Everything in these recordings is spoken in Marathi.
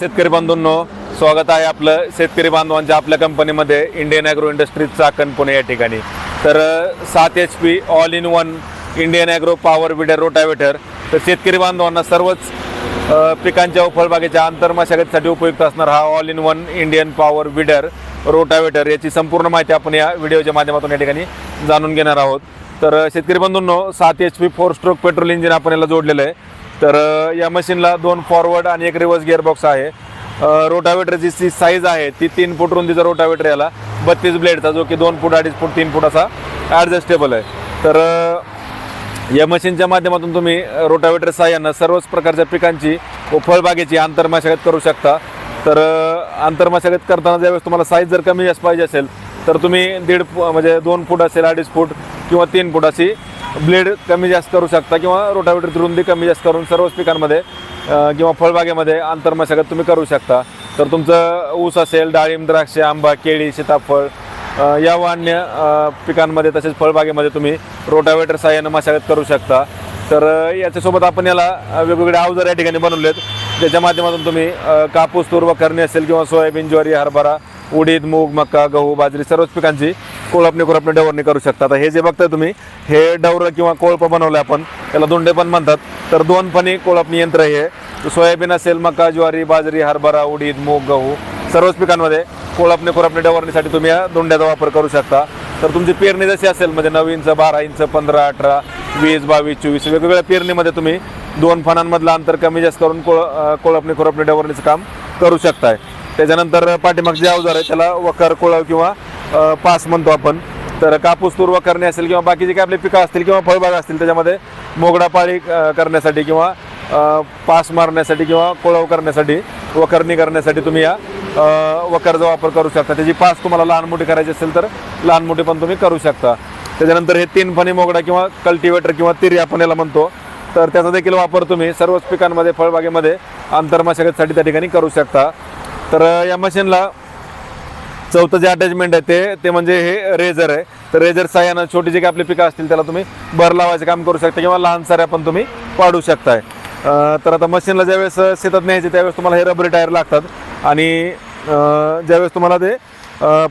शेतकरी बांधूंनो स्वागत आहे आपलं शेतकरी बांधवांच्या आपल्या कंपनीमध्ये Indian agro industries Chakan Pune या ठिकाणी. तर सात H P all in one Indian agro power weeder rotavator तर शेतकरी बांधवांना सर्वच पिकांच्या फळबागेच्या आंतरमशागतीसाठी उपयुक्त असणार हा all in one Indian power weeder rotavator याची संपूर्ण माहिती आपण या व्हिडिओच्या माध्यमातून या ठिकाणी जाणून घेणार आहोत. तर शेतकरी बंधूंनो सात H P four stroke petrol engine आपण याला जोडलेलं आहे. तर या मशीनला दोन फॉरवर्ड आणि एक रिव्हर्स गिअरबॉक्स आहे. रोटावेटरची जी साईज आहे ती तीन फूट रुंदीचा रोटावेटर याला. बत्तीस ब्लेडचा जो की दोन फूट अडीच फूट तीन फूट असा ॲडजस्टेबल आहे. तर या मशीनच्या माध्यमातून तुम्ही रोटावेटर साह्यानं सर्वच प्रकारच्या पिकांची व फळबागेची आंतरमशागत करू शकता. तर आंतरमशागत करताना ज्यावेळेस तुम्हाला साईज जर कमी जास्त पाहिजे असेल तर तुम्ही दीड फु- म्हणजे दोन फूट असेल अडीच फूट किंवा तीन फूट अशी ब्लेड कमी जास्त करू शकता किंवा रोटावेटरची रुंदी कमी जास्त करून सर्वच पिकांमध्ये किंवा फळबागेमध्ये आंतरमशागत तुम्ही करू शकता. तर तुमचं ऊस असेल डाळिंब द्राक्ष आंबा केळी सीताफळ या व अन्य पिकांमध्ये तसेच फळबागेमध्ये तुम्ही रोटावेटर साह्यानं मशागत करू शकता. तर याच्यासोबत आपण याला वेगवेगळे अवजार या ठिकाणी बनवलेत ज्याच्या माध्यमातून तुम्ही कापूस तूर व करणे असेल किंवा सोयाबीन ज्वारी हरभरा उडीद मूग मका गहू बाजरी सर्वच पिकांची कोळपणी कोळपणी डवरणी करू शकता. आता हे जे बघताय तुम्ही हे डवरं किंवा कोळपं बनवलं आपण याला दोंडे पण म्हणतात. तर दोन पणी कोळपणी यंत्र हे. सोयाबीन असेल मका ज्वारी बाजरी हरभरा उडीद मूग गहू सर्वच पिकांमध्ये कोळपणी कोळपणी डवरणीसाठी तुम्ही या दोंड्याचा वापर करू शकता. तर तुमची पेरणी जशी असेल म्हणजे नऊ इंच बारा इंच पंधरा अठरा वीस बावीस चोवीस वेगवेगळ्या पेरणीमध्ये तुम्ही दोन फणांमधलं अंतर कमी जास्त करून कोळ कोळपणी कोळपणी डवरणीचं काम करू शकताय. त्याच्यानंतर पाठीमागचे अवजार आहे त्याला वखर कोळव किंवा पास म्हणतो आपण. तर कापूस तूर करणे असेल किंवा बाकीचे काही आपले पिकं असतील किंवा फळबाग असतील त्याच्यामध्ये मोगडा पाळी करण्यासाठी किंवा पास मारण्यासाठी किंवा कोळव करण्यासाठी वकरणी करण्यासाठी तुम्ही या वकरचा वापर करू शकता. त्याची पास तुम्हाला लहान मोठी करायची असेल तर लहान मोठी पण तुम्ही करू शकता. त्याच्यानंतर हे तीन फणी मोगडा किंवा कल्टिवेटर किंवा तिरी आपण याला म्हणतो. तर त्याचा देखील वापर तुम्ही सर्वच पिकांमध्ये फळबागेमध्ये आंतरमशागतीसाठी त्या ठिकाणी करू शकता. तर या मशीनला चौथं जे अटॅचमेंट आहे ते ते म्हणजे हे रेझर आहे. तर रेझर साह्यानं छोटी जे काही आपली पिकं असतील त्याला तुम्ही भर लावायचं काम करू शकता किंवा लहान साऱ्या पण तुम्ही पाडू शकताय. तर आता मशीनला ज्यावेळेस शेतात न्यायचे त्यावेळेस तुम्हाला हे रबरी टायर लागतात. आणि ज्यावेळेस तुम्हाला ते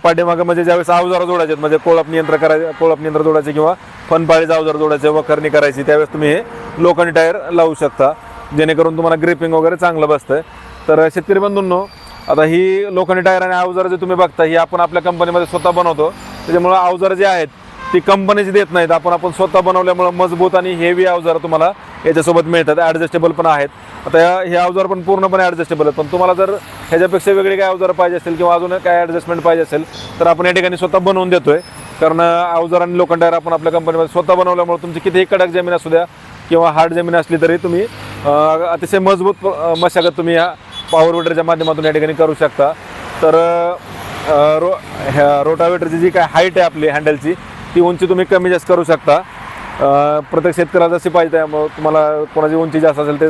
पाठीमागं म्हणजे ज्यावेळेस अवजारं जोडायचे आहेत, म्हणजे कोळप नियंत्र करायचे कोळप नियंत्र जोडायचे किंवा फनपाळीचं अवजार जोडायचे वखरणी करायची त्यावेळेस तुम्ही हे लोखंडी टायर लावू शकता. जेणेकरून तुम्हाला ग्रिपिंग वगैरे चांगलं बसतंय. तर शेतकरी बंधूंनो आता ही लोखंडी टायर आणि अवजारं जे तुम्ही बघता ही आपण आपल्या कंपनीमध्ये स्वतः बनवतो. त्याच्यामुळं अवजारं जे आहेत ती कंपनीची देत नाहीत. आपण आपण स्वतः बनवल्यामुळं मजबूत आणि हेवी अवजारं तुम्हाला याच्यासोबत मिळतात. ॲडजस्टेबल पण आहेत. आता हे अवजार पण पूर्णपणे ॲडजस्टेबल आहेत. पण तुम्हाला जर ह्याच्यापेक्षा वेगळे काय अवजारं पाहिजे असेल किंवा अजून काय ॲडजस्टमेंट पाहिजे असेल तर आपण या ठिकाणी स्वतः बनवून देतो आहे कारण अवजार आणि लोखंड टायर आपण आपल्या कंपनीमध्ये स्वतः बनवल्यामुळे तुमची कितीही कडक जमीन असू द्या किंवा हार्ड जमीन असली तरी तुम्ही अतिशय मजबूत मशागत तुम्ही या पॉवर विडरच्या माध्यमातून या ठिकाणी करू शकता. तर रो ह्या रोटावेटरची जी काय हाईट आहे आपली हँडलची ती उंची तुम्ही कमी जास्त करू शकता. प्रत्येक शेतकऱ्याला जशी पाहिजे मग तुम्हाला कोणाची उंची जास्त असेल ते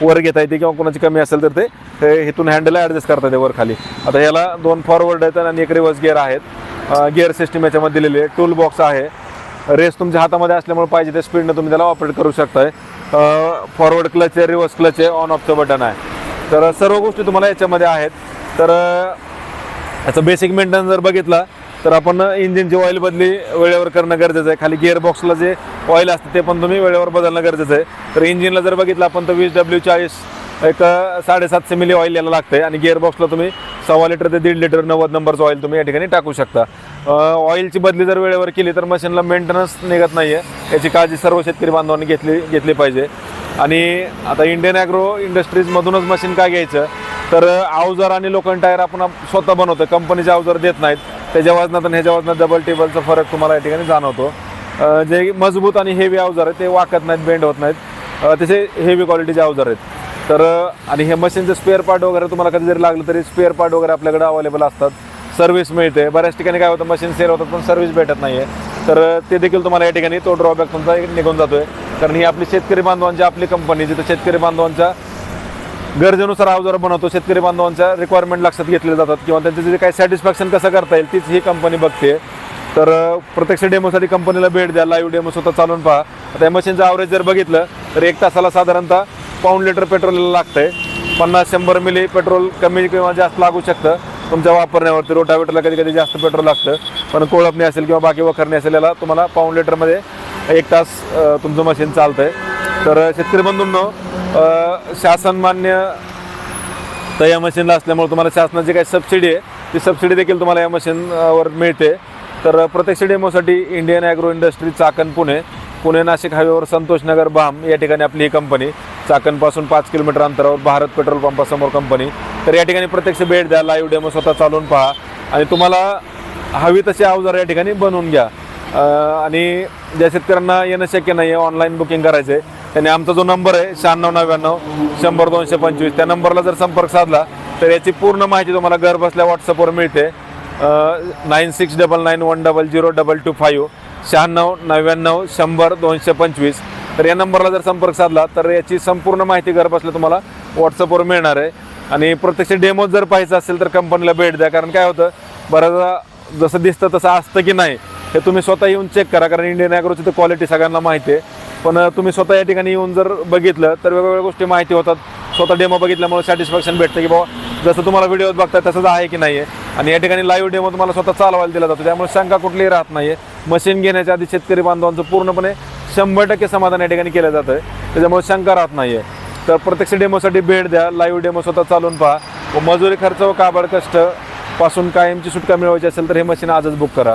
वर घेता येते किंवा कोणाची कमी असेल तर ते हेतून इथून हँडल ॲडजस्ट करता येते वर खाली. आता याला दोन फॉरवर्ड आहेत आणि एक रिव्हर्स गिअर आहेत. गिअर सिस्टीम याच्यामध्ये दिलेली आहे. टूल बॉक्स आहे. रेस तुमच्या हातामध्ये असल्यामुळे पाहिजे त्या स्पीडनं तुम्ही त्याला ऑपरेट करू शकताय. फॉरवर्ड क्लच आहे रिव्हर्स क्लच आहे ऑन ऑफचं बटन आहे. तर सर्व गोष्टी तुम्हाला याच्यामध्ये आहेत. तर याचं बेसिक मेंटेनन्स जर बघितला तर आपण इंजिनची ऑइल बदली वेळेवर करणं गरजेचं आहे. खाली गिअर बॉक्सला जे ऑइल असतं ते पण तुम्ही वेळेवर बदलणं गरजेचं आहे. तर इंजिनला जर बघितलं आपण तर वीस डब्ल्यू चाळीस एक साडेसातशे मिली ऑइल याला आहे आणि गिअर बॉक्सला तुम्ही सव्वा लिटर ते दीड लिटर नव्वद नंबरचं ऑइल तुम्ही या ठिकाणी टाकू शकता. ऑइलची बदली जर वेळेवर केली तर मशीनला मेंटेनन्स निघत नाही आहे याची काळजी सर्व शेतकरी बांधवांनी घेतली घेतली पाहिजे. आणि आता इंडियन ॲग्रो इंडस्ट्रीजमधूनच मशीन काय घ्यायचं? तर अवजार आणि लोखंड टायर आपण स्वतः बनवतो. कंपनीचे अवजार देत नाहीत. त्याच्या वजनात आणि ह्याच्या वजनात डबल टेबलचा फरक तुम्हाला या ठिकाणी जाणवतो. जे मजबूत आणि हेवी अवजार आहेत ते वाकत नाहीत बेंड होत नाहीत. तसे हेवी क्वालिटीचे अवजार आहेत. तर आणि हे मशीनचं स्पेअर पार्ट वगैरे तुम्हाला कधी जरी लागलं तरी स्पेअर पार्ट वगैरे आपल्याकडे अवेलेबल असतात. सर्व्हिस मिळते. बऱ्याच ठिकाणी काय होतं मशीन सेल होतात पण सर्व्हिस भेटत नाही आहे तर ते देखील तुम्हाला या ठिकाणी तो ड्रॉबॅक तुमचा एक निघून आहे कारण ही आपली शेतकरी बांधवांची आपली कंपनी जिथं शेतकरी बांधवांच्या गरजेनुसार अवजार बनवतो शेतकरी बांधवांच्या रिक्वायरमेंट लक्षात घेतले जातात किंवा त्यांचं जे काही सॅटिस्फॅक्शन कसं करता येईल तीच ही कंपनी बघते. तर प्रत्यक्ष डेमोसाठी कंपनीला भेट द्या लाईव्ह डेमो स्वतः चालून पहा. आता या मशीनचं ॲव्हरेज जर बघितलं तर एक तासाला साधारणतः पाऊंड लिटर पेट्रोल लागतंय. पन्नास शंभर मिली पेट्रोल कमी किंवा जास्त लागू शकतं. तुमच्या वापरण्यावरती रोटावेटरला कधी कधी जास्त पेट्रोल लागतं. पण कोळपणी असेल किंवा बाकी वखरणी असेल याला तुम्हाला पाऊंड लिटरमध्ये एक तास तुमचं मशीन चालतं आहे तर शेतकरी बंधूंनो शासन मान्य तर या मशीनला असल्यामुळे तुम्हाला शासनाची काही सबसिडी आहे. ती सबसिडी देखील तुम्हाला या मशीनवर मिळते. तर प्रत्यक्ष डेमोसाठी Indian agro industry Chakan Pune Pune Nashik हायवेवर संतोष नगर बाम या ठिकाणी आपली ही कंपनी चाकणपासून पाच किलोमीटर अंतरावर भारत पेट्रोल पंपासमोर कंपनी तर या ठिकाणी प्रत्यक्ष भेट द्या लाईव्ह डेमो स्वतः चालवून पहा. आणि तुम्हाला हवी तशी अवजार या ठिकाणी बनवून घ्या. आणि ज्या शेतकऱ्यांना येणं शक्य नाही आहे ऑनलाईन बुकिंग करायचं आहे त्यांनी आमचा जो नंबर आहे शहाण्णव नव्याण्णव शंभर दोनशे पंचवीस त्या नंबरला जर संपर्क साधला तर याची पूर्ण माहिती तुम्हाला घर बसल्या व्हॉट्सअपवर मिळते. Nine six double nine one double zero double two five शहाण्णव नव्याण्णव शंभर दोनशे पंचवीस. तर या नंबरला जर संपर्क साधला तर याची संपूर्ण माहिती घर बसल्या तुम्हाला व्हॉट्सअपवर मिळणार आहे. आणि प्रत्यक्ष डेमो जर पाहायचं असेल तर कंपनीला भेट द्या. कारण काय होतं बऱ्याचदा जसं दिसतं तसं असतं की नाही हे तुम्ही स्वतः येऊन चेक करा कारण इंडियन ॲग्रोची तर क्वालिटी सगळ्यांना माहिती आहे. पण तुम्ही स्वतः या ठिकाणी येऊन जर बघितलं तर वेगवेगळ्या गोष्टी माहिती होतात. स्वतः डेमो बघितल्यामुळे सॅटिस्फॅक्शन भेटतं की बाबा जसं तुम्हाला व्हिडिओत बघताय तसंच आहे की नाही आहे आणि या ठिकाणी लाईव्ह डेमो तुम्हाला स्वतः चालवायला दिला जातो. त्यामुळे शंका कुठलीही राहत नाही आहे मशीन घेण्याच्या आधी शेतकरी बांधवांचं पूर्णपणे शंभर टक्के समाधान या ठिकाणी केलं जातं त्याच्यामुळे शंका राहत नाही आहे तर प्रत्यक्ष डेमोसाठी भेट द्या. लाईव्ह डेमो स्वतः चालून पहा. व मजुरी खर्च व काबड कष्टपासून कायमची सुटका मिळवायची असेल तर हे मशीन आजच बुक करा.